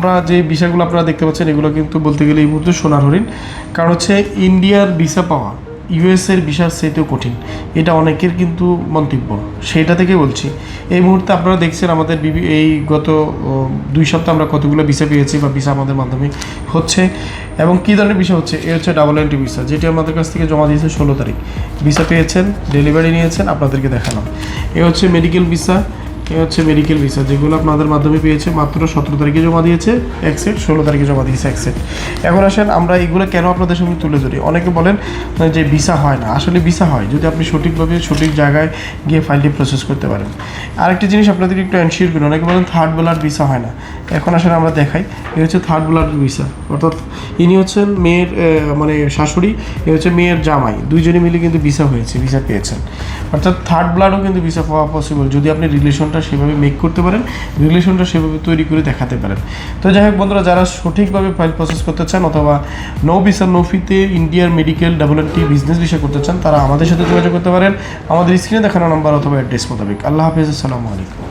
আমরা যে বিষয়গুলো আপনারা দেখতে পাচ্ছেন, এগুলো কিন্তু বলতে গেলে এই মুহূর্তে সোনার হরিণ। কারণ হচ্ছে ইন্ডিয়ার ভিসা পাওয়া ইউএসের ভিসার চেয়েতেও কঠিন। এটা অনেকের কিন্তু মন্তব্য। সেটা থেকে বলছি। এই মুহূর্তে আপনারা দেখছেন আমাদের বিভি, এই গত দুই সপ্তাহ আমরা কতগুলো ভিসা পেয়েছি বা ভিসা আমাদের মাধ্যমে হচ্ছে। এবং কী ধরনের ভিসা হচ্ছে? এ হচ্ছে ডাবল এন্ট্রি ভিসা যেটি আমাদের কাছ থেকে জমা দিয়েছে ষোলো তারিখ। ভিসা পেয়েছেন ডেলিভারি নিয়েছেন, আপনাদেরকে দেখালাম। এ হচ্ছে মেডিকেল ভিসা এ হচ্ছে মেডিকেল ভিসা যেগুলো আপনাদের মাধ্যমে পেয়েছে, মাত্র সতেরো তারিখে জমা দিয়েছে, এক সেট ষোলো তারিখে জমা দিয়েছে এক সেট এখন আসেন, আমরা এগুলো কেন আপনাদের সঙ্গে তুলে ধরি? অনেকে বলেন যে ভিসা হয় না। আসলে ভিসা হয়, যদি আপনি সঠিকভাবে, সঠিক জায়গায় গিয়ে ফাইলটি প্রসেস করতে পারেন। আরেকটি জিনিস আপনাদেরকে একটু এনশিওর করি, অনেকে বলেন থার্ড ব্লাড ভিসা হয় না। এখন আসলে আমরা দেখাই, এ হচ্ছে থার্ড ব্লাড ভিসা অর্থাৎ ইনি হচ্ছেন মেয়ের মানে শাশুড়ি, এ হচ্ছে মেয়ের জামাই, দুইজনে মিলে কিন্তু ভিসা হয়েছে ভিসা পেয়েছেন। অর্থাৎ থার্ড ব্লাডও কিন্তু ভিসা পাওয়া পসিবল যদি আপনি রিলেশনটা সেভাবে মেক করতে পারেন, রিলেশনটা সেভাবে তৈরি করে দেখাতে পারেন। তো যাই হোক বন্ধুরা, যারা সঠিকভাবে ফাইল প্রসেস করতে চান অথবা নো ভিসা নোফিতে ইন্ডিয়ার মেডিকেল ডাবল ডেভেলপটি বিজনেস বিষয় করতে চান, তারা আমাদের সাথে যোগাযোগ করতে পারেন। আমাদের স্ক্রিনে দেখানো নাম্বার অথবা অ্যাড্রেস মোতাবেক। আল্লাহ হাফিজ, আসসালামু আলাইকুম।